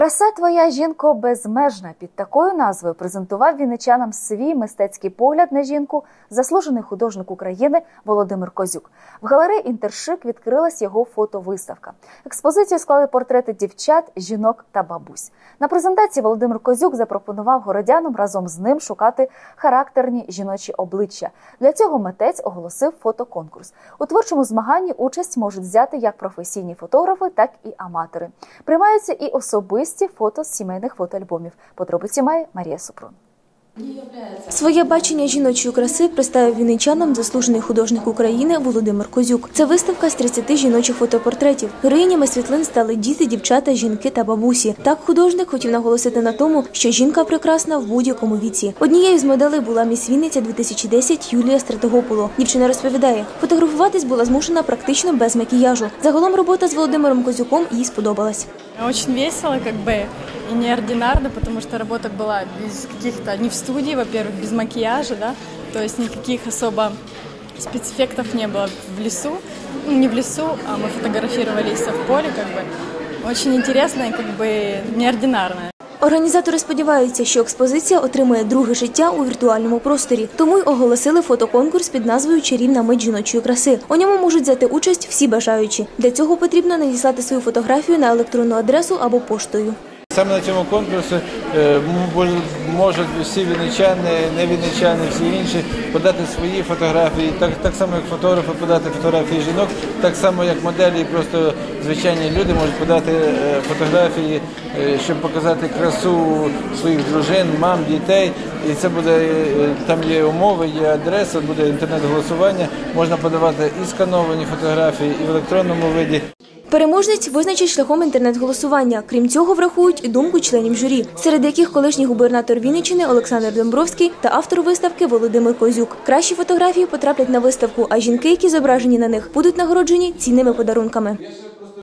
Краса твоя жінко безмежна. Під такою назвою презентував вінничанам свій мистецький погляд на жінку, заслужений художник України Володимир Козюк. В галереї Інтершик відкрилась його фотовиставка. Експозицію склали портрети дівчат, жінок та бабусь. На презентації Володимир Козюк запропонував городянам разом з ним шукати характерні жіночі обличчя. Для цього митець оголосив фотоконкурс. У творчому змаганні участь можуть взяти як професійні фотографи, так і аматори. Приймаються і особисті фото з сімейних фотоальбомів. Подробиці має Марія Супрун. Своє бачення жіночої краси представив вінничанам заслужений художник України Володимир Козюк. Це виставка з 30 жіночих фотопортретів. Героїнями світлин стали діти, дівчата, жінки та бабусі. Так художник хотів наголосити на тому, що жінка прекрасна в будь-якому віці. Однією з моделей була міс Вінниця 2010 Юлія Стратегополо. Дівчина розповідає, фотографуватись була змушена практично без макіяжу. Загалом робота з Володимиром Козюком їй сподобалась. Очень весело, как бы, и неординарно, потому что работа была без каких-то, не в студии, во-первых, без макияжа, да, то есть никаких особо спецэффектов не было в лесу, ну, не в лесу, а мы фотографировались в поле, как бы, очень интересно и, как бы, неординарно. Організатори сподіваються, що експозиція отримає друге життя у віртуальному просторі, тому й оголосили фотоконкурс під назвою Чарівна мить жіночої краси. У ньому можуть взяти участь всі бажаючі. Для цього потрібно надіслати свою фотографію на електронну адресу або поштою. Саме на цьому конкурсі е, можуть всі вінничани, не вінничани, всі інші подати свої фотографії, так, так само як фотографи подати фотографії жінок, так само як моделі, просто звичайні люди можуть подати е, фотографії, е, щоб показати красу своїх дружин, мам, дітей. І це буде там є умови, є адреса, буде інтернет-голосування. Можна подавати і скановані фотографії, і в електронному виді. Переможець визначить шляхом інтернет-голосування. Крім цього, врахують і думку членів журі, серед яких колишній губернатор Вінниччини Олександр Домбровський та автор виставки Володимир Козюк. Кращі фотографії потраплять на виставку, а жінки, які зображені на них, будуть нагороджені цінними подарунками.